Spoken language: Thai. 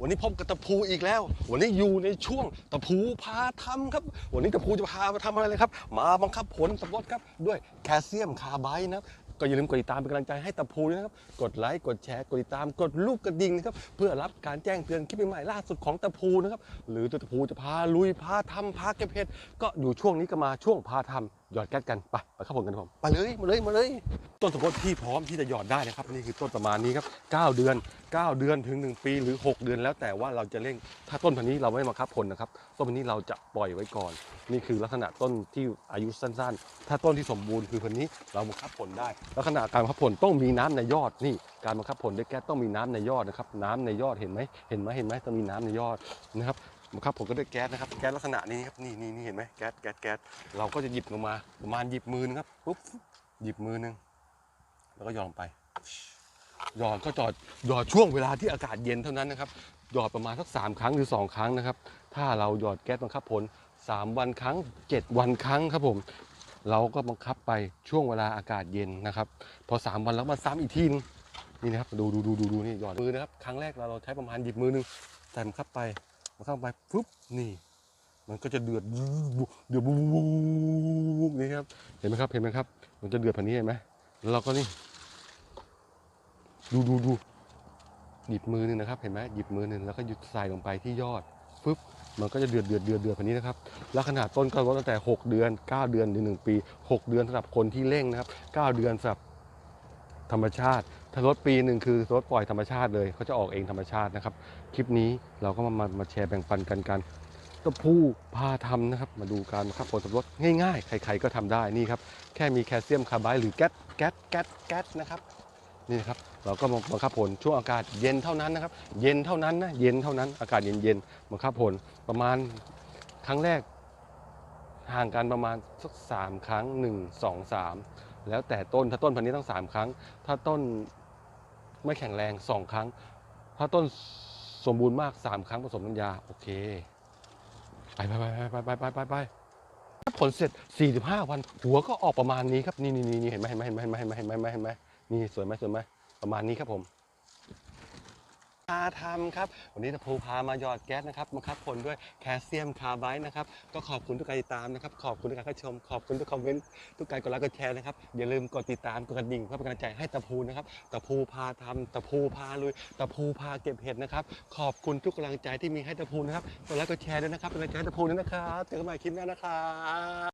วันนี้พบกับตะพูอีกแล้ว วันนี้อยู่ในช่วงตะพูพาทำครับ วันนี้ตะพูจะพามาทำอะไรเลยครับ มาบังคับผลสับปะรดครับ ด้วยแคลเซียมคาร์ไบด์นะครับก็อย่าลืมกดติดตามเป็นกำลังใจให้ตะพูด้วยนะครับ กดไลค์ กดแชร์ กดติดตาม กดรูปกระดิ่งนะครับ เพื่อรับการแจ้งเตือนคลิปใหม่ล่าสุดของตะพูนะครับ หรือตะพูจะพาลุยพาทำพาเก็บเห็ดก็อยู่ช่วงนี้ก็มาช่วงพาทำ หยอดแก๊สกันไปไปเข้าผลกันครับผมไปเลยมาเลยมาเลย ต้นสมบูรณ์ที่พร้อมที่จะหยอดได้นะครับนี่คือต้นประมาณนี้ครับ 9 เดือน 9 เดือนถึง 1 ปีหรือ 6 เดือนแล้วแต่ว่าเราจะเร่งถ้าต้นพันธุ์นี้เราไม่มาคับผลนะครับต้นพันธุ์นี้เราจะปล่อยไว้ก่อน นี่คือลักษณะต้นที่อายุสั้นๆ ถ้าต้นที่สมบูรณ์คือพันธุ์นี้เราบังคับผลได้ ลักษณะการบังคับผลต้องมีน้ำในยอดนี่ การบังคับผลด้วยแก๊สต้องมีน้ำในยอดนะครับ น้ำในยอดเห็นไหมเห็นไหมเห็นไหมต้องมีน้ำในยอดนะครับ บังคับผลก็ด้วยแก๊สนะครับ แก๊สลักษณะนี้ครับ นี่นี่นี่เห็นไหมแก๊สแก๊สแก๊สเราก็จะหยิบลงมาประมาณหยิบมือนึงครับปุ๊บหยิบมือนึงแล้วก็หย่อนไปหยอดก็จอดหยอดช่วงเวลาที่อากาศเย็นเท่านั้นนะครับหยอดประมาณสักสามครั้งหรือสองครั้งนะครับ ถ้าเราหยอดแก๊สบังคับผลสามวันครั้งเจ็ดวันครั้งครับผม เราก็บังคับไปช่วงเวลาอากาศเย็นนะครับ พอสามวันแล้วมาซ้ำอีกทีนึงนี่นะครับดูดูดูดูดูนี่หยอดมือนะครับ ครั้งแรกเราเราใช้ประมาณหยิบมือนึงใส่มันเข้าไป มันเข้าไปปุ๊บนี่ มันก็จะเดือดเดือดบูบนี่ครับ เห็นไหมครับเห็นไหมครับ มันจะเดือดแบบนี้เห็นไหมแล้วเราก็นี่ ดูดูดูหยิบมือหนึ่งนะครับ เห็นไหมหยิบมือหนึ่งแล้วก็หยุดใส่ลงไปที่ยอดปุ๊บมันก็จะเดือดเดือดเดือดเดือดแบบนี้นะครับ แล้วขนาดต้นก็ลดตั้งแต่ 6 เดือน 9 เดือนถึง1ปี 6 เดือนสำหรับคนที่เร่งนะครับ 9 เดือนสำหรับ ธรรมชาติถ้าลดปีหนึ่งคือลดปล่อยธรรมชาติเลยเขาจะออกเองธรรมชาตินะครับ คลิปนี้เราก็มามามาแชร์แบ่งปันกันกันตะพูพาทำนะครับ มาดูการบังคับผลสำรสง่ายๆ ใครๆก็ทำได้นี่ครับ แค่มีแคลเซียมคาร์ไบด์หรือแก๊สแก๊สแก๊สแก๊สนะครับนี่นะครับเราก็มาบังคับผลช่วงอากาศเย็นเท่านั้นนะครับ เย็นเท่านั้นนะเย็นเท่านั้นอากาศเย็นเย็นๆบังคับผลประมาณครั้งแรกห่างกันประมาณสักสามครั้งหนึ่งสองสาม แล้วแต่ต้นถ้าต้นพันนี้ต้องสามครั้ง ถ้าต้นไม่แข็งแรงสองครั้ง ถ้าต้นสมบูรณ์มากสามครั้งผสมน้ำยา โอเค ไปไปไปไปไปไปไปไปผลเสร็จ 45 วัน หัวก็ออกประมาณนี้ครับ นี่นี่นี่เห็นไหมเห็นไหมเห็นไหมเห็นไหมเห็นไหมเห็นไหมเห็นไหมนี่สวยไหมสวยไหมประมาณนี้ครับผม พาทำครับ วันนี้ตะพูพามาหยอดแก๊สนะครับมาคับผลด้วยแคลเซียมคาร์ไบด์นะครับ ก็ขอบคุณทุกการติดตามนะครับ ขอบคุณทุกการเข้าชม ขอบคุณทุกคอมเมนต์ ทุกการกดไลค์กดแชร์นะครับ อย่าลืมกดติดตาม กดกระดิ่งเพื่อเป็นกำลังใจให้ตะพูนะครับ ตะพูพาทำตะพูพาลุย ตะพูพาเก็บเห็ดนะครับ ขอบคุณทุกกำลังใจที่มีให้ตะพูนะครับ กดไลค์กดแชร์ด้วยนะครับ เป็นกำลังใจให้ตะพูด้วยนะครับ เจอกันใหม่คลิปหน้านะครับ